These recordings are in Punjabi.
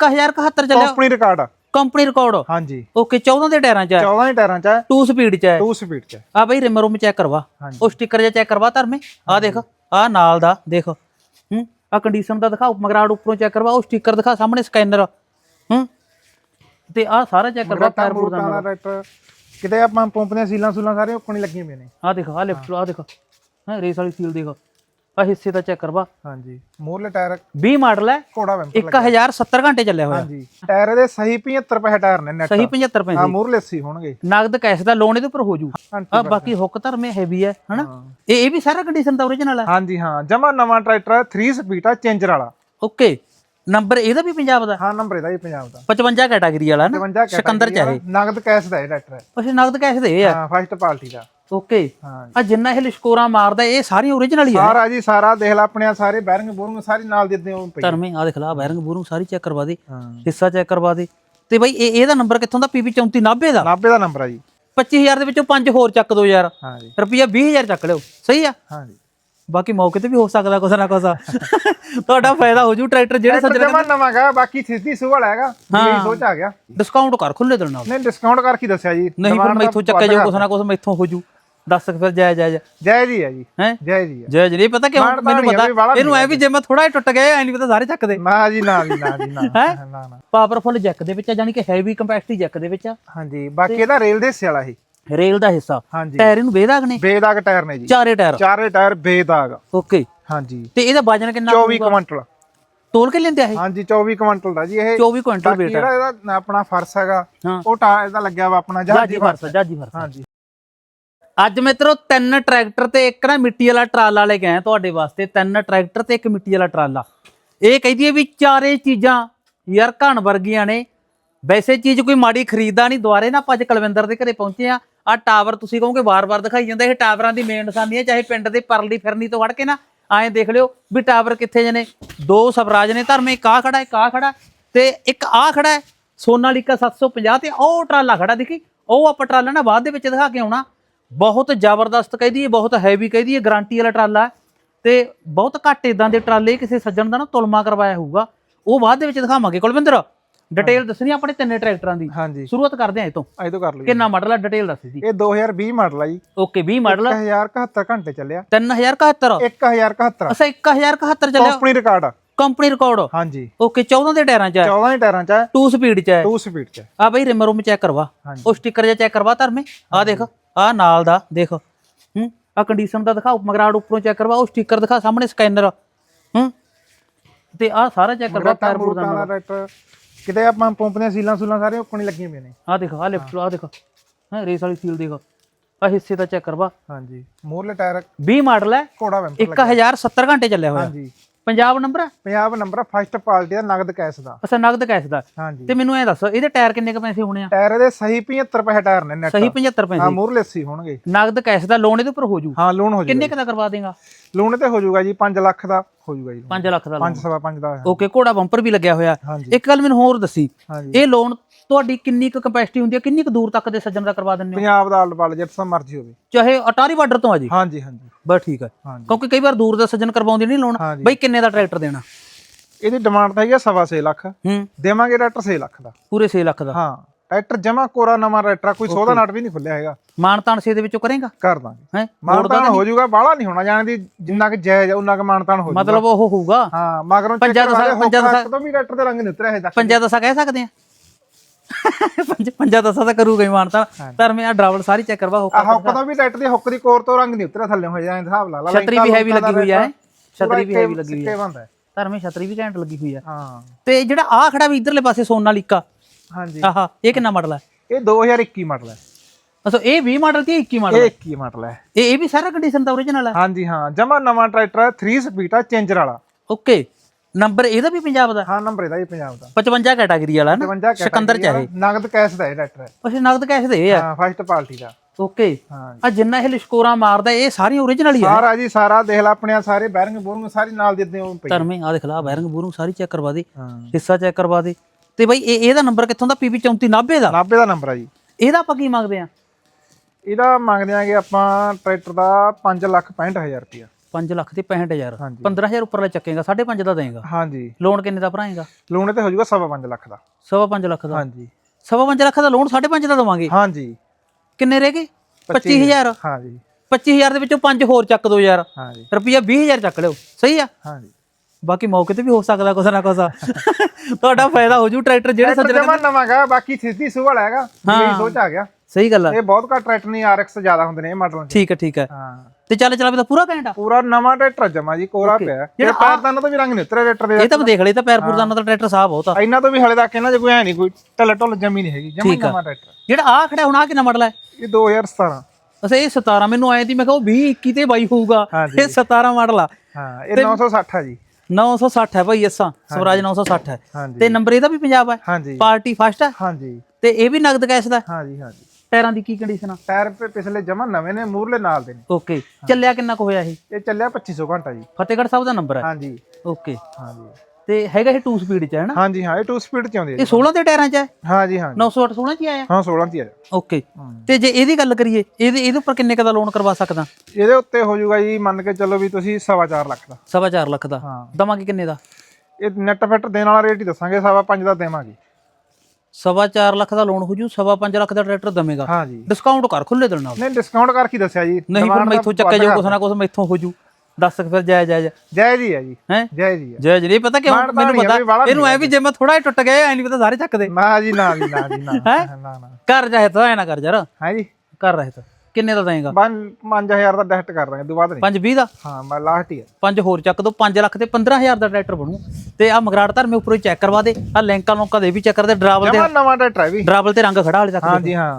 1071 ਚੱਲਿਆ। ਕੰਪਨੀ ਰਿਕਾਰਡ ਕੰਪਨੀ ਰਿਕਾਰਡ ਹਾਂਜੀ। ਓਕੇ 14 ਦੇ ਟਾਇਰਾਂ ਚ ਹੈ 14 ਹੀ ਟਾਇਰਾਂ ਚ ਹੈ 2 ਸਪੀਡ ਚ 2 ਸਪੀਡ ਚ ਹੈ। ਆ ਬਈ ਰਿਮ ਰੂਮ ਚੈੱਕ ਕਰਵਾ। ਹਾਂਜੀ। ਉਹ ਸਟicker ਜਿਹਾ ਚੈੱਕ ਕਰਵਾ ਧਰਮੇ ਆ ਦੇਖ ਆ ਨਾਲ ਦਾ ਦੇਖ। ਹੂੰ ਆ ਕੰਡੀਸ਼ਨ ਦਾ ਦਿਖਾ ਮਗਰਾੜ ਉੱਪਰੋਂ ਚੈੱਕ ਕਰਵਾ। ਉਹ ਸਟicker ਦਿਖਾ ਸਾਹਮਣੇ ਸਕੈਨਰ ਹੂੰ। ਤੇ ਆ ਸਾਰਾ ਚੈੱਕ ਕਰਵਾ ਟਾਇਰ ਮੋਟਾ ਦਾ ਟਰੈਕਟਰ ਕਿਤੇ ਆਪਾਂ ਪੰਪ ਦੀਆਂ ਸੀਲਾਂ ਸੂਲਾਂ ਸਾਰੇ ਉੱਕਣ ਲੱਗੀਆਂ ਪਈਆਂ ਨੇ। ਆ ਦੇਖ ਆ ਲੈਫਟ ਆ ਦੇਖ। ਹਾਂ ਰੇਸ ਵਾਲੀ ਸੀਲ ਦੇਖ। ਆ ਹਿੱਸੇ ਦਾ ਚੈੱਕ ਕਰਵਾ। ਹਾਂਜੀ ਮੋਰਲੇ ਟਾਇਰ 20 ਮਾਡਲ ਹੈ ਕੋੜਾ ਵੈਂਪਰ 1070 ਘੰਟੇ ਚੱਲਿਆ ਹੋਇਆ ਹਾਂਜੀ ਟਾਇਰ ਇਹਦੇ ਸਹੀ 75 ਪੈਸੇ ਟਾਇਰ ਨੇ ਨੈਟ ਸਹੀ 75 ਪੈਸੇ। ਹਾਂ ਮੋਰਲੇ 80 ਹੋਣਗੇ। ਨਗਦ ਕੈਸ਼ ਦਾ ਲੋਨ ਇਹਦੇ ਉੱਪਰ ਹੋ ਜੂ। ਆ ਬਾਕੀ ਹੁੱਕ ਧਰਮੇ ਹੈਵੀ ਹੈ ਹਨਾ? ਇਹ ਇਹ ਵੀ ਸਾਰਾ ਕੰਡੀਸ਼ਨ ਦਾ ਓਰੀਜਨਲ ਹੈ। ਹਾਂਜੀ ਹਾਂ ਜਮਾ ਨਵਾਂ ਟਰੈਕਟਰ ਹੈ 3 ਸਪੀਡ ਆ ਚੇਂਜਰ ਵਾਲਾ। ਓਕੇ ਨੰਬਰ ਇਹਦਾ ਵੀ ਪੰਜਾਬ ਦਾ? ਹਾਂ ਨੰਬਰ ਇਹਦਾ ਹੀ ਪੰਜਾਬ ਦਾ। 55 ਕੈਟਾਗਰੀ ਵਾਲਾ ਨਾ 55 ਸਿਕੰਦਰ ਚ ਹੈ ਇਹ। ਨਗਦ ਕੈਸ਼ ਦਾ ਇਹ ਟਰੈਕਟਰ ਹੈ। ਅੱਛਾ ਨਗਦ ਕੈਸ਼ ਦੇ ਆ। ਹਾਂ ਫਸਟ ਪਾਰਟੀ ਦਾ। ਓਕੇ ਹਾਂ ਆ ਜਿੰਨਾ ਇਹ ਲਿਸ਼ਕੋਰਾ ਮਾਰਦਾ ਇਹ ਸਾਰੀ ਓਰੀਜਨਲ ਹੀ ਆ। ਸਾਰਾ ਜੀ ਸਾਰਾ ਦੇਖ ਲੈ ਆਪਣੇ ਸਾਰੇ ਬੈਰਿੰਗ ਬੋਰਿੰਗ ਸਾਰੀ ਨਾਲ ਦਿੱਤੇ ਉਹ ਪਈ। ਧਰਮੇ ਆ ਦੇਖ ਲਾ ਬੈਰਿੰਗ ਬੂਰੰਗ ਸਾਰੀ ਚੈੱਕ ਕਰਵਾ ਦੇ ਹਿੱਸਾ ਚੈੱਕ ਕਰਵਾ ਦੇ। ਤੇ ਬਾਈ ਇਹ ਇਹਦਾ ਨੰਬਰ ਕਿੱਥੋਂ ਦਾ? ਪੀਪੀ 34 90 ਦਾ? 90 ਦਾ ਨੰਬਰ ਆ ਜੀ। 25000 ਦੇ ਵਿੱਚੋਂ 5 ਹੋਰ ਚੱਕ ਦੋ ਯਾਰ। ਹਾਂ ਜੀ। ਰੁਪਈਆ 20000 ਚੱਕ ਲਿਓ। ਸਹੀ ਆ? ਹਾਂ ਜੀ। ਬਾਕੀ ਮੌਕੇ ਤੇ ਵੀ ਹੋ ਸਕਦਾ ਕੁਛ ਨਾ ਕੁਛ। ਤੁਹਾਡਾ ਫਾਇਦਾ ਹੋ ਜੂ ਟਰੈਕਟਰ ਜਿਹੜੇ ਸੱਜਣ ਜਮਾ ਨਵਾਂ ਗਾ ਬਾਕੀ ਸਿੱਧੀ ਸੂ ਵਾਲਾ ਹੈਗਾ ਮੇਰੀ ਸੋਚ ਆ ਗਿਆ। ਡਿਸਕਾਊਂਟ ਕਰ ਖੁੱਲੇ ਦਿਲ ਨਾਲ। ਨਹੀਂ ਡਿਸਕਾਊਂਟ ਕਰਕੇ ਦੱਸਿਆ ਜੀ। ਨਹੀਂ ਦਾ ਮੈਥੋਂ ਚੱਕਿਆ ਜਾਊ ਕੁਛ ਨਾ ਕੁਛ ਮੈਥੋਂ ਹੋ ਜੂ। ਦੱਸ ਫਿਰ ਜਾਇ ਜਾਇ ਜੈ। ਜੀ ਹੈ ਜੀ। ਹੈ? ਜੈ ਜੀ ਹੈ ਜੈ ਜੀ ਨਹੀਂ ਪਤਾ ਕਿਉਂ? ਮੈਨੂੰ ਆ ਪਤਾ। ਇਹਨੂੰ ਐ ਵੀ ਜੇ ਮੈਂ ਥੋੜਾ ਜਿਹਾ ਟੁੱਟ ਗਿਆ ਐ ਨਹੀਂ ਪਤਾ ਸਾਰੇ ਚੱਕਦੇ। ਨਾ ਜੀ ਨਾ ਜੀ ਨਾ ਜੀ ਨਾ ਹੈਂ? ਨਾ ਨਾ। ਪਾਵਰਫੁਲ ਜੈਕ ਦੇ ਵਿੱਚ ਆ ਜਾਨੀ ਕਿ ਹੈਵੀ ਕੰਪੈਕਟੀ ਜੈਕ ਦੇ ਵਿੱਚ ਆ। ਹਾਂਜੀ ਬਾਕੀ ਇਹਦਾ ਰੇਲ ਦੇ ਹਿੱਸੇ ਵਾਲਾ ਹੀ ਰੇਲ ਦਾ ਹਿੱਸਾ। ਟਾਇਰ ਇਹਨੂੰ ਬੇਦਾਗ ਨੇ? ਬੇਦਾਗ ਟਾਇਰ ਨੇ ਜੀ। ਚਾਰੇ ਟਾਇਰ। ਚਾਰੇ ਟਾਇਰ ਬੇਦਾਗ। ਓਕੇ। ਹਾਂਜੀ। ਤੇ ਇਹਦਾ ਵਜਨ ਕਿੰਨਾ 24 ਕੁਇੰਟਲ। ਤੋਲ ਕੇ ਲੈਂਦੇ ਆ ਇਹ? ਹਾਂਜੀ 24 ਕੁਇੰਟਲ ਦਾ ਜੀ ਇਹ। 24 ਕੁਇੰਟਲ ਬਾਕੀ weight ਜਿਹੜਾ ਇਹਦਾ ਆਪਣਾ ਫਰਸ਼ ਹੈਗਾ ਹਾਂ। ਉਹ ਟਾਇਰ ਇਹਦਾ ਲੱਗਿਆ ਵਾ ਆਪਣਾ ਜਾਜੀ ਜਹਾਜੀ ਫਰਸ ਜਾਜੀ ਫਰਸ ਹਾਂਜੀ। ਅੱਜ ਮਿੱਤਰੋ ਤਿੰਨ ਟਰੈਕਟਰ ਤੇ ਇੱਕ ਨਾ ਮਿੱਟੀ ਵਾਲਾ ਟਰਾਲਾ ਲੈ ਕੇ ਆਏ ਤੁਹਾਡੇ ਵਾਸਤੇ, ਤਿੰਨ ਟਰੈਕਟਰ ਤੇ ਇੱਕ ਮਿੱਟੀ ਵਾਲਾ ਟਰਾਲਾ। ਇਹ ਕਹਿੰਦੀ ਹੈ ਵੀ ਚਾਰੇ ਚੀਜ਼ਾਂ ਯਾਰ ਘਣ ਵਰਗੀਆਂ ਨੇ। ਵੈਸੇ ਚੀਜ਼ ਕੋਈ ਮਾੜੀ ਖਰੀਦਦਾ ਨਹੀਂ ਦੁਆਰੇ ਨਾ ਆਪਾਂ ਅੱਜ ਕੁਲਵਿੰਦਰ ਦੇ ਘਰੇ ਪਹੁੰਚੇ ਆ ਆ ਟਾਵਰ ਤੁਸੀਂ ਕਹੋਗੇ, ਵਾਰ-ਵਾਰ ਦਿਖਾਈ ਜਾਂਦਾ, ਇਹ ਟਾਵਰਾਂ ਦੀ ਮੇਨ ਨਿਸ਼ਾਨੀ ਹੈ, ਚਾਹੇ ਪਿੰਡ ਦੇ ਪਰਲੀ ਫਿਰਨੀ ਤੋਂ ਵੜ ਕੇ ਨਾ, ਐਂ ਦੇਖ ਲਿਓ ਵੀ ਟਾਵਰ ਕਿੱਥੇ ਜੇ ਦੋ ਸਵਰਾਜ ਨੇ ਧਰਮੇ, ਇੱਕ ਆਹ ਖੜਾ ਇੱਕ ਆਹ ਖੜਾ ਤੇ ਇੱਕ ਆਹ ਖੜਾ ਹੈ, ਸੋਨਾਲੀਕਾ 750 ਤੇ ਉਹ ਟਰਾਲਾ ਖੜਾ, ਦੇਖੀ, ਉਹ ਆਪਾਂ ਟਰਾਲਾ ਨਾ ਬਾਅਦ ਦੇ ਵਿੱਚ ਦਿਖਾ ਕੇ ਆਉਣਾ। ਬਹੁਤ ਜ਼ਬਰਦਸਤ ਕਹਿੰਦੀ ਹੈ ਬਹੁਤ ਹੈਵੀ ਕਹਿੰਦੀ ਹੈ ਗਾਰੰਟੀ ਵਾਲਾ ਟਰਾਲਾ ਤੇ ਬਹੁਤ ਘੱਟ ਇਦਾਂ ਦੇ ਟਰਾਲੇ ਕਿਸੇ ਸੱਜਣ ਦਾ ਨਾ ਤੁਲਮਾ ਕਰਵਾਇਆ ਹੋਊਗਾ। ਉਹ ਬਾਅਦ ਦੇ ਵਿੱਚ ਦਿਖਾਵਾਂਗੇ। ਕੁਲਵਿੰਦਰ ਡਿਟੇਲ ਦੱਸਣੀ ਆਪਣੇ ਤਿੰਨੇ ਟਰੈਕਟਰਾਂ ਦੀ। ਹਾਂਜੀ। ਸ਼ੁਰੂਆਤ ਕਰਦੇ ਹਾਂ ਇਹ ਤੋਂ। ਇਹ ਤੋਂ ਕਰ ਲਈਏ। ਕਿੰਨਾ ਮਾਡਲ ਹੈ ਡਿਟੇਲ ਦੱਸ ਜੀ ਇਹ 2020 ਮਾਡਲ ਆ ਜੀ। ਓਕੇ 20 ਮਾਡਲ 1071 ਘੰਟੇ ਚੱਲਿਆ। 3071 1071 ਅੱਛਾ 1071 ਚੱਲਿਆ। ਕੰਪਨੀ ਰਿਕਾਰਡ ਕੰਪਨੀ ਰਿਕਾਰਡ ਹਾਂਜੀ। ਓਕੇ 14 ਦੇ ਟਾਇਰਾਂ ਚ ਹੈ। 14 ਹੀ ਟਾਇਰਾਂ ਚ ਹੈ। 2 ਸਪੀਡ ਚ ਹੈ। 2 ਸਪੀਡ ਚ। ਆ ਬਈ ਰਿਮ ਰੂਮ ਚੈੱਕ ਕਰਵਾ। ਉਹ ਸਟicker ਜਿਹਾ ਚੈੱਕ ਕਰਵਾ ਧਰਮੇ। ਆ ਦੇਖ। ਆ ਨਾਲ ਦਾ ਦੇਖ। ਹੂੰ ਆ ਕੰਡੀਸ਼ਨ ਦਾ ਦਿਖਾ ਮਗਰਾੜ ਉੱਪਰੋਂ ਚੈੱਕ ਕਰਵਾ ਉਹ ਸਟicker ਦਿਖਾ ਸਾਹਮਣੇ ਸਕੈਨਰ ਹੂੰ ਤੇ ਆ ਸਾਰਾ ਚੈੱਕ ਕਰਵਾ ਟਾਇਰ ਪੂਰ ਦਾ ਟਰੈਕਟਰ ਕਿਤੇ ਆਪਾਂ ਪੰਪ ਦੀਆਂ ਸੀਲਾਂ ਸੂਲਾਂ ਸਾਰੇ ਉੱਕਣ ਲੱਗੀਆਂ ਪਈਆਂ ਨੇ। ਆ ਦੇਖ ਆ ਲੈਫਟ ਆ ਦੇਖ। ਹਾਂ ਰੇਸ ਵਾਲੀ ਸੀਲ ਦੇਖ। ਆ ਹਿੱਸੇ ਦਾ ਚੈੱਕ ਕਰਵਾ। ਹਾਂਜੀ ਮੋਰਲੇ ਟਾਇਰ 20 ਮਾਡਲ ਹੈ ਕੋੜਾ ਵੈਂਪਰ 1070 ਘੰਟੇ ਚੱਲਿਆ ਹੋਇਆ। ਹਾਂਜੀ। ਪੰਜਾਬ ਨੰਬਰ ਹੈ ਪੰਜਾਬ ਨੰਬਰ ਫਸਟ ਪਾਰਟੀ ਦਾ ਨਗਦ ਕੈਸ਼ ਦਾ। ਅੱਛਾ ਨਗਦ ਕੈਸ਼ ਦਾ। ਹਾਂਜੀ। ਤੇ ਮੈਨੂੰ ਐ ਦੱਸ ਇਹਦੇ ਟਾਇਰ ਕਿੰਨੇ ਕ ਪੈਸੇ ਹੋਣੇ ਆ? ਟਾਇਰ ਇਹਦੇ ਸਹੀ 75 ਪੈਸੇ ਟਾਇਰ ਨੇ ਨੈਟ ਸਹੀ 75 ਹਾਂ ਪੈਸੇ ਮੋਰਲੇ 80 ਹੋਣਗੇ। ਨਗਦ ਕੈਸ਼ ਦਾ ਲੋਨ ਇਹਦੇ ਉੱਪਰ ਹੋ ਜੂ? ਹਾਂ ਲੋਨ ਹੋ ਜਾਊਗਾ ਕਿੰਨੇ ਕ ਦਾ ਕਰਵਾ ਦੇਗਾ? ਲੋਨ ਤੇ ਹੋ ਜਾਊਗਾ ਜੀ 5 ਲੱਖ ਦਾ ਹੋ ਜਾਊਗਾ ਜੀ 5 ਲੱਖ ਦਾ loan। 5 ਸਵਾ 5 ਦਾ ਓਕੇ ਘੋੜਾ ਬੰਪਰ ਵੀ ਲੱਗਿਆ ਹੋਇਆ। ਇੱਕ ਗੱਲ ਮੈਨੂੰ ਹੋਰ ਦੱਸੀ। ਇਹ ਲੋਨ ਤੁਹਾਡੀ ਕਿੰਨੀ ਕੁ ਕਪੈਸਿਟੀ ਹੁੰਦੀ ਹੈ? ਕਿੰਨੀ ਕੁ ਦੂਰ ਤੱਕ ਦੇ ਸੱਜਣ ਦਾ ਕਰਵਾ ਦਿੰਦੇ ਹੋ? ਪੰਜਾਬ ਦਾ ਆਲ ਪਾਲ ਜਿੱਥੋਂ ਮਰਜ਼ੀ ਹੋਵੇ। ਚਾਹੇ ਅਟਾਰੀ ਬਾਰਡਰ ਤੋਂ ਆ ਜੀ? ਹਾਂਜੀ ਹਾਂਜੀ। ਬਸ ਠੀਕ ਹੈ ਕਿਉਂਕਿ ਕਈ ਵਾਰ ਦੂਰ ਦਾ ਸੱਜਣ ਕਰਵਾਉਂਦੇ ਨਹੀਂ ਲੋਨ। ਬਈ ਕਿੰਨੇ ਦਾ ਟਰੈਕਟਰ ਦੇਣਾ? ਇਹਦੀ ਡਿਮਾਂਡ ਤਾਂ ਹੈਗੀ ਆ ਸਵਾ ਛੇ ਲੱਖ। ਹੂੰ। ਦੇਵਾਂਗੇ ਟਰੈਕਟਰ 6 ਲੱਖ ਦਾ। ਪੂਰੇ 6 ਲੱਖ ਦਾ? ਹਾਂ। ਟਰੈਕਟਰ ਜਮਾ ਕੋਰਾ ਨਵਾਂ ਟਰੈਕਟਰ ਕੋਈ ਸੋਦਾ ਨਟ ਵੀ ਨਹੀਂ ਖੁੱਲਿਆ ਹੈਗਾ। ਮਾਨਤਾਨ ਸੇ ਦੇ ਵਿੱਚੋਂ ਕਰੇਗਾ? ਕਰ ਦਾਂਗੇ। ਹੈ? ਮਾਨਤਾਨ ਹੋ ਜਾਊਗਾ ਬਾਹਲਾ ਨਹੀਂ ਹੋਣਾ ਜਾਣ ਦੀ ਜਿੰਨਾ ਕਿ ਜਾਇਜ਼ ਆ ਉਹਨਾਂ ਕ ਮਾਨਤਾਨ ਹੋ ਜਾਊਗਾ। ਮਤਲਬ ਉਹ ਹੋਊਗਾ। ਹਾਂ ਮਗਰੋਂ ਪੰਜਾਂ ਦਸਾਂ- ਪੰਜਾਂ ਦਸਾਂ- ਤੋਂ ਵੀ ਟਰੈਕਟਰ ਦੇ ਰੰਗ ਨਹੀਂ ਉਤਰਿਆ ਹੈ ਤੱਕ। ਪੰਜਾ ਦਸਾ ਕਹਿ ਸਕਦੇ ਆ? ਪੰਜ ਦਸਾ ਤਾਂ ਕਰੂਗਾ ਹੀ ਮਾਨਤਾਨ ਧਰਮੇ ਆ ਡਰਾਵਲ ਸਾਰੀ ਚੈੱਕ ਕਰਵਾ ਹੋ ਆ ਹੁੱਕ ਤੋਂ ਵੀ ਟਰੈਕਟਰ ਦੀ ਹੁੱਕ ਦੀ ਕੋਰ ਤੋਂ ਰੰਗ ਨਹੀਂ ਉਤਰਿਆ ਥੱਲੇ ਹੋ ਜਾਏ ਹਿਸਾਬ ਲਾ ਲਾ ਛਤਰੀ ਵੀ ਹੈਵੀ ਲੱਗੀ ਹੋਈ ਹੈ? ਛਤਰੀ ਵੀ ਹੈਵੀ ਲੱਗੀ ਹੋਈ ਹੈ। ਧਰਮੇ ਛਤਰੀ ਵੀ ਘੈਂਟ ਲੱਗੀ ਹੋਈ ਹੈ ਹਾਂ। ਤੇ ਜਿਹੜਾ ਆ ਖੜਾ ਵੀ ਇਧਰਲੇ ਪਾਸੇ ਸੋਨਾਲੀਕਾ ਹਾਂਜੀ। ਆਹਾ ਇਹ ਕਿੰਨਾ ਮਾਡਲ ਹੈ ਇਹ 2021 ਮਾਡਲ ਹੈ ਅੱਛਾ ਇਹ 20 ਮਾਡਲ ਤੇ 21 ਮਾਡਲ ਇਹ 21 ਮਾਡਲ ਹੈ ਇਹ ਇਹ ਵੀ ਸਾਰਾ ਕੰਡੀਸ਼ਨ ਦਾ ਓਰੀਜਨਲ ਹੈ ਹਾਂਜੀ ਹਾਂ। ਜਮਾ ਨਵਾਂ ਟਰੈਕਟਰ ਹੈ 3 ਸਪੀਡ ਆ ਚੇਂਜਰ ਵਾਲਾ। ਓਕੇ ਨੰਬਰ ਇਹਦਾ ਵੀ ਪੰਜਾਬ ਦਾ? ਹਾਂ ਨੰਬਰ ਇਹਦਾ ਹੀ ਪੰਜਾਬ ਦਾ। 55 ਕੈਟਾਗਰੀ ਵਾਲਾ ਨਾ 55 ਸਿਕੰਦਰ ਚ ਹੈ ਨਗਦ ਕੈਸ਼ ਦਾ ਇਹ ਟਰੈਕਟਰ ਹੈ ਅੱਛਾ ਨਗਦ ਕੈਸ਼ ਦੇ ਆ? ਹਾਂ ਫਸਟ ਪਾਰਟੀ ਦਾ। ਓਕੇ ਹਾਂ। ਆ ਜਿੰਨਾ ਇਹ ਲਿਸ਼ਕੋਰਾ ਮਾਰਦਾ ਇਹ ਸਾਰੀ ਓਰੀਜਨਲ ਹੀ ਆ। ਸਾਰਾ ਜੀ ਸਾਰਾ ਦੇਖ ਲੈ ਆਪਣੇ ਸਾਰੇ ਬੈਰਿੰਗ ਬੋਰਿੰਗ ਸਾਰੀ ਨਾਲ ਦਿੱਤੇ ਉਹ ਪਈ ਧਰਮੇ ਆ ਦੇਖ ਲਾ ਬੈਰਿੰਗ ਬੂਰੰਗ ਸਾਰੀ ਚੈੱਕ ਕਰਵਾ ਦੇ। ਹਾਂ। ਹਿੱਸਾ ਚੈੱਕ ਕਰਵਾ ਦੇ। ਤੇ ਬਈ ਇਹ ਇਹਦਾ ਨੰਬਰ ਕਿੱਥੋਂ ਦਾ? ਪੀਪੀ 34 90 ਦਾ? 90 ਦਾ ਨੰਬਰ ਆ ਜੀ। ਇਹਦਾ ਆਪਾਂ ਕੀ ਮੰਗਦੇ ਆ? ਇਹਦਾ ਮੰਗਦੇ ਆਂਗੇ ਆਪਾਂ ਟਰੈਕਟਰ ਦਾ 5 ਲੱਖ 65000 ਰੁਪਇਆ। 5 ਲੱਖ ਤੇ 65000 ਹਾਂਜੀ। 15000 ਉੱਪਰਲਾ ਚੱਕੇਗਾ 5.5 ਦਾ ਦੇਗਾ। ਹਾਂਜੀ। ਲੋਨ ਕਿੰਨੇ ਦਾ ਭਰਾਏਗਾ? ਲੋਨ ਤੇ ਹੋ ਜਾਊਗਾ ਸਵਾ ਪੰਜ ਲੱਖ ਦਾ। ਸਵਾ ਪੰਜ ਲੱਖ ਦਾ? ਹਾਂਜੀ। ਸਵਾ ਪੰਜ ਲੱਖ ਦਾ ਲੋਨ 5.5 ਦਾ ਦਵਾਂਗੇ? ਹਾਂਜੀ। ਕਿੰਨੇ ਰਹਿ ਗਏ? 25000 ਹਾਂਜੀ। 25000 ਦੇ ਵਿੱਚੋਂ ਪੰਜ ਹੋਰ ਚੱਕ ਦੋ ਯਾਰ। ਹਾਂਜੀ। ਰੁਪਈਆ 20000 ਚੱਕ ਲਿਓ। ਸਹੀ ਆ? ਹਾਂਜੀ। ਬਾਕੀ ਮੌਕੇ ਤੇ ਵੀ ਹੋ ਸਕਦਾ ਕੁਛ ਨਾ ਕੁਛ। ਤੁਹਾਡਾ ਫਾਇਦਾ ਹੋ ਜੂ ਟਰੈਕਟਰ ਜਿਹੜੇ ਸੱਜਣ ਜਮਾ ਨਵਾਂ ਗਾ ਬਾਕੀ ਸਿੱਧੀ ਸੁਭਾ ਹੈਗਾ ਮੇਰੀ ਸੋਚ ਆ ਗਿਆ। ਸਹੀ ਗੱਲ ਆ। ਇਹ ਬਹੁਤ ਘੱਟ ਟਰੈਕਟਰ ਨਹੀਂ ਆਰਐਕਸ ਜ਼ਿਆਦਾ ਹੁੰਦੇ ਨੇ ਇਹ ਮਾਡਲਾਂ 'ਚ। ਠੀਕ ਹੈ ਠੀਕ ਹੈ ਹਾਂ। ਤੇ ਚੱਲ ਚੱਲ ਤਾਂ ਪੂਰਾ ਘੰਟਾ ਪੂਰਾ ਨਵਾਂ ਟਰੈਕਟਰ ਜਮਾ ਜੀ ਕੋਰਾ ਪਿਆ ਜਿਹੜਾ ਪੈਰ ਤਾਂ ਤੋਂ ਵੀ ਰੰਗ ਨਹੀਂ ਉਤਰਿਆ ਟਰੈਕਟਰ ਦੇ ਇਹ ਤਾਂ ਦੇਖ ਲਈ ਤਾਂ ਪੈਰ ਪੂਰਦਾਨਾ ਦਾ ਟਰੈਕਟਰ ਸਾਫ਼ ਬਹੁਤ ਆ। ਇਹਨਾਂ ਤੋਂ ਵੀ ਹਲੇ ਤੱਕ ਇਹਨਾਂ 'ਚ ਕੋਈ ਹੈ ਨਹੀਂ ਕੋਈ ਢੱਲ ਢੁੱਲ ਜਮੀ ਨਹੀਂ ਹੈਗੀ ਜਮਾ। ਨਵਾਂ ਟਰੈਕਟਰ ਜਿਹੜਾ ਆ ਖੜਾ ਹੁਣ ਆ ਕਿੰਨਾ ਮਾਡਲ ਹੈ ਇਹ 2017 ਅਸੇ ਇਹ 17 ਮੈਨੂੰ ਆਏ ਸੀ ਮੈਂ ਕਿਹਾ ਉਹ 20 21 ਤੇ 22 ਹੋਊਗਾ। ਇਹ 17 ਮਾਡਲ ਆ। ਹਾਂ ਇਹ 960 ਆ ਜੀ। 960 ਹੈ ਭਾਈ ਅਸਾਂ ਸਵਰਾਜ 960 ਹੈ। ਤੇ ਨੰਬਰ ਇਹਦਾ ਵੀ ਪੰਜਾਬ ਹੈ? ਹਾਂਜੀ। ਪਾਰਟੀ ਫਸਟ ਹੈ? ਹਾਂਜੀ। ਤੇ ਇਹ ਵੀ ਨਗਦ ਕੈਸ਼ ਦਾ। ਹਾਂਜੀ ਹਾਂਜੀ। ਟਾਇਰਾਂ ਦੀ ਕੀ ਕੰਡੀਸ਼ਨ ਆ? ਟਾਇਰ ਪਿਛਲੇ ਜਮਾ ਨਵੇਂ ਨੇ ਮੂਰਲੇ ਨਾਲ ਦੇ ਨੇ। ਓਕੇ। ਚੱਲਿਆ ਕਿੰਨਾ ਕੁ ਹੋਇਆ ਇਹ? ਇਹ ਚੱਲਿਆ 2500 ਘੰਟਾ ਜੀ। ਫਤਿਹਗੜ੍ਹ ਸਾਹਿਬ ਦਾ ਨੰਬਰ ਹੈ? ਹਾਂਜੀ। ਓਕੇ। ਹਾਂਜੀ। ਤੇ ਹੈਗਾ ਇਹ 2 ਸਪੀਡ ਚ ਹੈ ਨਾ? ਹਾਂਜੀ ਹਾਂ ਇਹ 2 ਸਪੀਡ ਚ ਆਉਂਦੀ ਹੈ ਇਹ ਜੀ। 16 ਦੇ ਟਾਇਰਾਂ ਚ ਹੈ? ਹਾਂਜੀ ਹਾਂ 908 16 ਚ ਆਇਆ? ਹਾਂ 16 ਚ ਹੀ ਆ ਜਾ ਓਕੇ ਤੇ ਜੇ ਇਹਦੀ ਗੱਲ ਕਰੀਏ ਇਹਦੇ ਇਹਦੇ ਉੱਪਰ ਕਿੰਨੇ ਕ ਦਾ ਲੋਨ ਕਰਵਾ ਸਕਦਾ? ਇਹਦੇ ਉੱਤੇ ਹੋ ਜਾਊਗਾ ਜੀ ਮੰਨ ਕੇ ਚੱਲੋ ਵੀ ਤੁਸੀਂ ਸਵਾ ਚਾਰ ਲੱਖ ਦਾ। ਸਵਾ ਚਾਰ ਲੱਖ ਦਾ। ਦਵਾਂਗੇ ਕਿੰਨੇ ਦਾ? ਇਹ ਨੈਟ ਫਿੱਟ ਦੇਣ ਵਾਲਾ ਰੇਟ ਹੀ ਦੱਸਾਂਗੇ ਸਵਾ ਪੰਜ ਦਾ ਦੇਵਾਂਗੇ। ਸਵਾ ਚਾਰ ਲੱਖ ਦਾ ਲੋਨ ਹੋ ਜੂ ਸਵਾ ਲੱਖ ਦਾ ਟਰੈਕਟਰ ਦਵੇਗਾ। ਹਾਂਜੀ ਡਿਸਕਾਊਂਟ ਕਰ ਖੁੱਲੇ ਦਿਲ ਨਾਲ। ਨਹੀਂ ਡਿਸਕਾਊਂਟ ਕਰਕੇ ਹੀ ਦੱਸਿਆ ਜੀ। ਨਹੀਂ ਫਿਰ ਮੈਥੋਂ ਤਾਂ ਚੱਕੇ ਵੱਧ ਜਾਊ ਕਰ- ਕੁਛ ਨਾ ਕੁਛ ਮੈਥੋਂ ਹੋ ਜੂ। ਦੱਸ ਫਿਰ ਜਾਇ ਜਾਇ ਜਾਇਜ਼ ਹੀ ਹੈ ਜੀ। ਹੈ? ਜਾਇਜ਼ ਹੀ ਹੈ ਜਾਇ ਨਹੀਂ ਪਤਾ ਕਿਉਂ? ਮੈਨੂੰ ਆ ਪਤਾ। ਇਹਨੂੰ ਐ ਵੀ ਜੇ ਮੈਂ ਥੋੜਾ ਜਿਹਾ ਟੁੱਟ ਗਿਆ ਐ ਨਹੀਂ ਪਤਾ ਸਾਰੇ ਚੱਕਦੇ। ਨਾ ਜੀ ਨਾ ਜੀ ਨਾ ਜੀ ਨਾ ਹੈਂ? ਨਾ ਨਾ ਕਰ ਜਾਏ ਤਾਂ ਐ ਨਾ ਕਰ ਯਾਰ। ਹੈ ਜੀ? ਕਰ ਰਹੇ ਤਾਂ ਕਿੰਨੇ ਦਾ ਦੇਗਾ 5000 ਦਾ ਡੈਫਟ ਕਰ ਰਹੇ ਦੁਬਾਰਾ ਨਹੀਂ। 5 20 ਦਾ? ਹਾਂ ਮੈਂ ਲਾਸਟ ਹੀ ਹੈ ਪੰਜ ਹੋਰ ਚੱਕ ਦੋ 5 ਲੱਖ ਤੇ 15000 ਦਾ ਟਰੈਕਟਰ ਬਣੂ। ਤੇ ਆ ਮਗਰਾੜ ਧਰਮੇ ਉੱਪਰੋਂ ਹੀ ਚੈੱਕ ਕਰਵਾ ਦੇ। ਆ ਲਿੰਕਾਂ ਲੋਕਾਂ ਦੇ ਵੀ ਚੈੱਕ ਕਰਦੇ ਡਰਾਵਲ ਤੇ ਜਮਾ ਨਵਾਂ ਟਰੈਕਟਰ ਹੈ ਵੀ। ਡਰਾਵਲ ਤੇ ਰੰਗ ਖੜਾ ਵਾਲੇ ਤੱਕ। ਹਾਂਜੀ ਹਾਂ।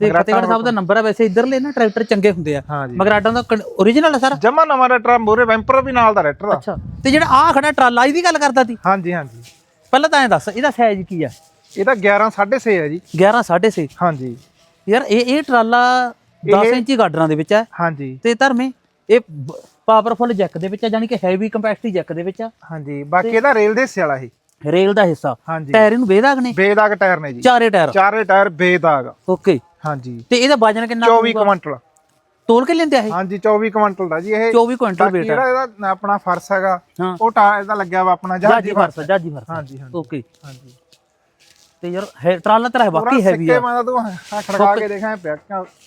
ਤੇ ਫਤਿਹਗੜ੍ਹ ਸਾਹਿਬ ਦਾ ਨੰਬਰ ਆ ਵੈਸੇ ਇਧਰਲੇ ਨਾ ਟਰੈਕਟਰ ਚੰਗੇ ਹੁੰਦੇ ਆ। ਮਗਰਾਡਾਂ ਦਾ ਓਰੀਜਨਲ ਹੈ ਸਾਰਾ। ਜਮਾ ਨਵਾਂ ਟਰੈਕਟਰ ਮੋਰੇ ਵੈਂਪਰ ਵੀ ਨਾਲ ਦਾ ਟਰੈਕਟਰ ਅੱਛਾ ਤੇ ਜਿਹੜਾ ਆ ਖੜਾ ਟਰਾਲਾ ਇਹਦੀ ਗੱਲ ਕਰਦਾ ਸੀ? ਹਾਂਜੀ ਹਾਂਜੀ। ਪਹਿਲਾਂ ਤਾਂ ਐਂ ਦੱਸ ਇਹਦਾ ਸਾਈਜ਼ ਕੀ ਆ? ਇਹ ਤਾਂ 11 6.5 ਹੈ ਜੀ। 11 6.5 ਹਾਂਜੀ। ਯਾਰ ਇਹ ਇਹ ਟਰਾਲਾ 10 ਇੰਚੀ ਗਾਡਰਾਂ ਦੇ ਵਿੱਚ ਹੈ ਹਾਂਜੀ। ਤੇ ਧਰਮੇ ਇਹ ਪਾਵਰਫੁਲ ਜੈਕ ਦੇ ਵਿੱਚ ਆ ਜਾਨੀ ਕਿ ਹੈਵੀ ਕੰਪੈਕਟਿਵ ਜੈਕ ਦੇ ਵਿੱਚ ਆ। ਹਾਂਜੀ ਬਾਕੀ ਇਹਦਾ ਰੇਲ ਦੇ ਹਿੱਸੇ ਵਾਲਾ ਇਹ। ਰੇਲ ਦਾ ਹਿੱਸਾ। ਟਾਇਰ ਇਹਨੂੰ ਬੇਦਾਗ ਨੇ? ਬੇਦਾਗ ਟਾਇਰ ਨੇ ਜੀ। ਚਾਰੇ ਟਾਇਰ। ਚਾਰੇ ਟਾਇਰ ਬੇਦਾਗ। ਓਕੇ ਹਾਂਜੀ। ਤੇ ਇਹਦਾ ਵਜਨ ਕਿੰਨਾ 24 ਕੁਇੰਟਲ। ਤੋਲ ਕੇ ਲੈਂਦੇ ਆ ਇਹ? ਹਾਂਜੀ 24 ਕੁਇੰਟਲ ਦਾ ਜੀ ਇਹ। 24 ਕੁਇੰਟਲ ਬਾਕੀ weight ਹੈ ਜਿਹੜਾ ਇਹਦਾ ਆਪਣਾ ਫਰਸ਼ ਹੈਗਾ ਹਾਂ। ਉਹ ਟਾ ਇਹਦਾ ਲੱਗਿਆ ਵਾ ਆਪਣਾ ਜਾਜੀ ਜਹਾਜੀ ਫਰਸ ਜਾਜੀ ਫਰਸ। ਹਾਂਜੀ ਹਾਂਜੀ। ਓਕੇ ਹਾਂਜੀ। ਤੇ ਯਾਰ ਹੈ- ਟਰਾਲਾ ਤੇਰਾ ਬਾਕੀ ਹੈਵੀ ਸਿੱਕੇ ਆ। ਮੈਂ ਤੂੰ ਆਹ ਖੜਕਾ ਕੇ ਦੇਖਾਂ ਪਿਆ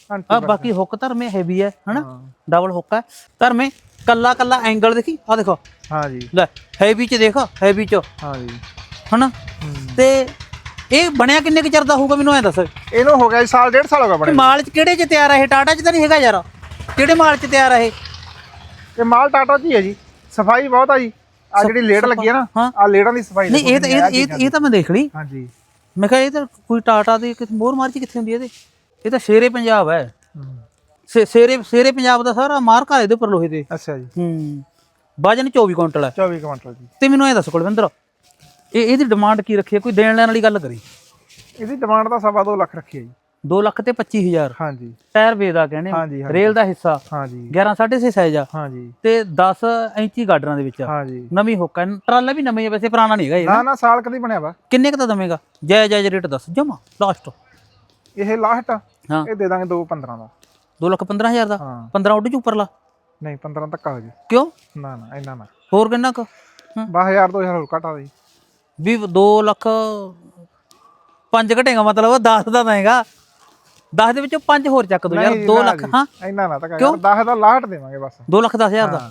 ਘੰਟੀ ਆ ਬਾਕੀ ਹੁੱਕ ਧਰਮੇ ਹੈਵੀ ਹੈ ਹਨਾ? ਹਾਂ। ਡਬਲ ਹੁੱਕ ਹੈ ਧਰਮੇ ਕੱਲਾ ਕੱਲਾ ਐਂਗਲ ਦੇਖੀ ਆ ਦੇਖੋ। ਹਾਂਜੀ। ਲੈ ਹੈਵੀ ਚ ਦੇਖ ਹੈਵੀ ਚ। ਹਾਂਜੀ। ਹਨਾ? ਹੂੰ। ਤੇ ਇਹ ਬਣਿਆ ਕਿੰਨੇ ਕੁ ਚਿਰ ਦਾ ਹੋਊਗਾ ਮੈਨੂੰ ਐ ਦੱਸ? ਇਹਨੂੰ ਹੋ ਗਿਆ ਜੀ ਸਾਲ ਡੇਢ ਸਾਲ ਹੋ ਗਿਆ ਬਣੇ ਮਾਲ ਚ ਕਿਹੜੇ ਚ ਤਿਆਰ ਆ ਇਹ? ਟਾਟਾ ਚ ਤਾਂ ਨਹੀਂ ਹੈਗਾ ਯਾਰ। ਕਿਹੜੇ ਮਾਲ ਚ ਤਿਆਰ ਆ ਇਹ? ਇਹ ਮਾਲ ਟਾਟਾ ਦੀ ਹੈ ਜੀ। ਸਫ਼ਾਈ ਬਹੁਤ ਆ ਜੀ। ਆ ਜਿਹੜੀ ਲੇਡ ਲੱਗੀ ਹੈ ਨਾ। ਆ ਲੇਡਾਂ ਦੀ ਸਫ਼ਾਈ ਨਹੀਂ ਇਹ ਤਾਂ ਇਹ ਇਹ ਤਾਂ ਮੈਂ ਦੇਖ ਲਈ। ਹਾਂਜੀ ਮੈਂ ਕਿਹਾ ਇਹ ਤਾਂ ਕੋਈ ਟਾਟਾ ਦੀ ਕਿਤੇ ਮੋਰ ਮਾਰਜੀ ਕਿੱਥੇ ਹੁੰਦੀ ਹੈ ਇਹਦੇ? ਇਹ ਤਾਂ ਸ਼ੇਰੇ ਪੰਜਾਬ ਹੈ। ਸ਼ੇਰੇ ਸ਼ੇਰੇ ਪੰਜਾਬ ਦਾ ਸਾਰਾ ਮਾਰਕਾ ਇਹਦੇ ਉੱਪਰ ਲੋਹੇ ਦੇ। ਅੱਛਾ ਜੀ। ਹੂੰ। ਵਜਨ 24 ਕੁਇੰਟਲ ਹੈ 24 ਕੁਇੰਟਲ ਜੀ। ਤੇ ਮੈਨੂੰ ਇਹ ਦੱਸ ਕੁਲਵਿੰਦਰ ਇਹ ਇਹਦੀ ਡਿਮਾਂਡ ਕੀ ਰੱਖੀ ਹੈ? ਕੋਈ ਦੇਣ ਲੈਣ ਵਾਲੀ ਗੱਲ ਕਰੀ। ਇਹਦੀ ਡਿਮਾਂਡ ਤਾਂ ਸਵਾ ਦੋ ਲੱਖ ਰੱਖੀ ਹੈ ਜੀ। 2 ਲੱਖ ਤੇ 25000 ਹਾਂਜੀ। ਟਾਇਰ ਵੇਦਾ ਕਹਿੰਦੇ ਹਾਂਜੀ, ਹਾਂਜੀ। ਰੇਲ ਦਾ ਹਿੱਸਾ। ਹਾਂਜੀ। 11 6.5 ਸਾਈਜ਼ ਆ। ਹਾਂਜੀ। ਤੇ 10 ਇੰਚੀ ਗਾਡਰਾਂ ਦੇ ਵਿੱਚ ਆ। ਹਾਂਜੀ। ਨਵੀਂ ਹੁੱਕ ਹੈ ਟਰਾਲਾ ਵੀ ਨਵੀਂ ਹੈ ਵੈਸੇ ਪੁਰਾਣਾ ਨਹੀਂ ਹੈਗਾ ਇਹ ਨਾ। ਨਾ ਸਾਲ ਕਦੀ ਬਣਿਆ ਵਾ। ਕਿੰਨੇ ਕ ਦਾ ਦਵੇਂਗਾ? ਜੈ ਜੈ ਰੇਟ ਦੱਸ ਜਮਾ ਲਾਸਟ ਇਹ ਲਾਸਟ ਹਾਂ। ਇਹ ਦੇ ਦਾਂਗੇ 2 15 ਦਾ। 2 ਲੱਖ 15000 ਦਾ? ਹਾਂ। 15 ਉੱਡ ਚ ਉੱਪਰਲਾ? ਨਹੀਂ 15 ਤੱਕ ਹੋ ਜੀ ਕਿਉਂ? ਨਾ ਨਾ ਇੰਨਾ ਨਾ। ਹੋਰ ਕਿੰਨਾ ਕੁ? ਹੂੰ। 12000 2000 ਹੋਰ ਘਟਾ ਦੇ ਵੀ 2 ਲੱਖ 5 ਘਟੇਗਾ ਮਤਲਬ 10 ਦਾ ਦਏਗਾ 10 ਦੇ ਵਿੱਚੋਂ 5 ਹੋਰ ਚੱਕ ਦੋ ਯਾਰ ਨਹੀਂ, 2 ਨਾ ਲੱਖ ਹਾਂ। ਇੰਨਾ ਨਾ ਤੱਕ 10 ਦਾ ਲਾਸਟ ਦੇਵਾਂਗੇ ਬਸ। 2 ਲੱਖ 10000 ਦਾ।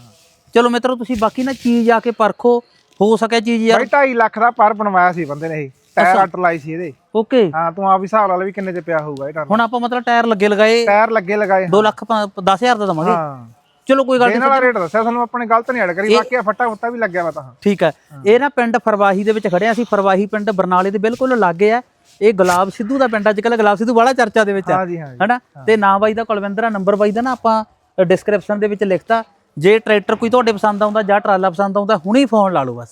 ਚਲੋ ਮਿੱਤਰੋ ਤੁਸੀਂ ਬਾਕੀ ਨਾ ਚੀਜ਼ ਆ ਕੇ ਪਰਖੋ ਹੋ ਸਕੇ ਚੀਜ਼ ਯਾਰ। ਬਾਈ 2.5 ਲੱਖ ਦਾ ਪਰ ਬਣਵਾਇਆ ਸੀ ਬੰਦੇ ਨੇ ਇਹ। ਟਾਇਰ ਅੱਟ ਲਾਈ ਸੀ ਇਹਦੇ। ਓਕੇ। ਹਾਂ ਤੂੰ ਆਪ ਹੀ ਹਿਸਾਬ ਲਾ ਲੈ ਵੀ ਕਿੰਨੇ ਚ ਪਿਆ ਹੋਊਗਾ ਇਹ ਟਾਇਰ। ਹੁਣ ਆਪਾਂ ਮਤਲਬ ਟਾਇਰ ਲੱਗੇ ਲਗਾਏ। ਟਾਇਰ ਲੱਗੇ ਲਗਾਏ 2 ਲੱਖ 10000 ਦਾ ਦਵਾਂਗੇ। ਹਾਂ। ਚਲੋ ਕੋਈ ਗੱਲ ਦੇਣ ਵਾਲਾ ਰੇਟ ਦੱਸਿਆ ਤੁਹਾਨੂੰ ਆਪਣੇ ਗਲਤ ਨਹੀਂ ਐਡ ਕਰੀ ਬਾਕੀ ਆ ਫੱਟਾ ਫੁੱਟਾ ਵੀ ਲੱਗਿਆ ਵਾ ਤਾਂ। ਠੀਕ ਹੈ। ਇਹ ਨਾ ਪਿੰਡ ਫਰਵਾਹੀ ਦੇ ਵਿੱਚ ਖੜਿਆ ਸੀ ਫਰਵਾਹੀ ਪਿੰਡ ਬਰਨਾਲੇ ਦੇ ਬਿਲਕੁਲ ਲਾਗੇ ਆ। ਇਹ ਗੁਲਾਬ ਸਿੱਧੂ ਦਾ ਪਿੰਡ ਅੱਜ ਕੱਲ੍ਹ ਗੁਲਾਬ ਸਿੱਧੂ ਬੜਾ ਚਰਚਾ ਦੇ ਵਿੱਚ ਆ। ਹਨਾ? ਤੇ ਨਾਂ ਬਾਈ ਦਾ ਕੁਲਵਿੰਦਰ ਆ ਨੰਬਰ ਬਾਈ ਦਾ ਨਾ ਆਪਾਂ ਡਿਸਕ੍ਰਿਪਸ਼ਨ ਦੇ ਵਿੱਚ ਲਿਖਤਾ। ਜੇ ਟਰੈਕਟਰ ਕੋਈ ਤੁਹਾਡੇ ਪਸੰਦ ਆਉਂਦਾ ਜਾਂ ਟਰਾਲਾ ਪਸੰਦ ਆਉਂਦਾ ਹੁਣੇ ਫੋਨ ਲਾ ਲਓ ਬਸ।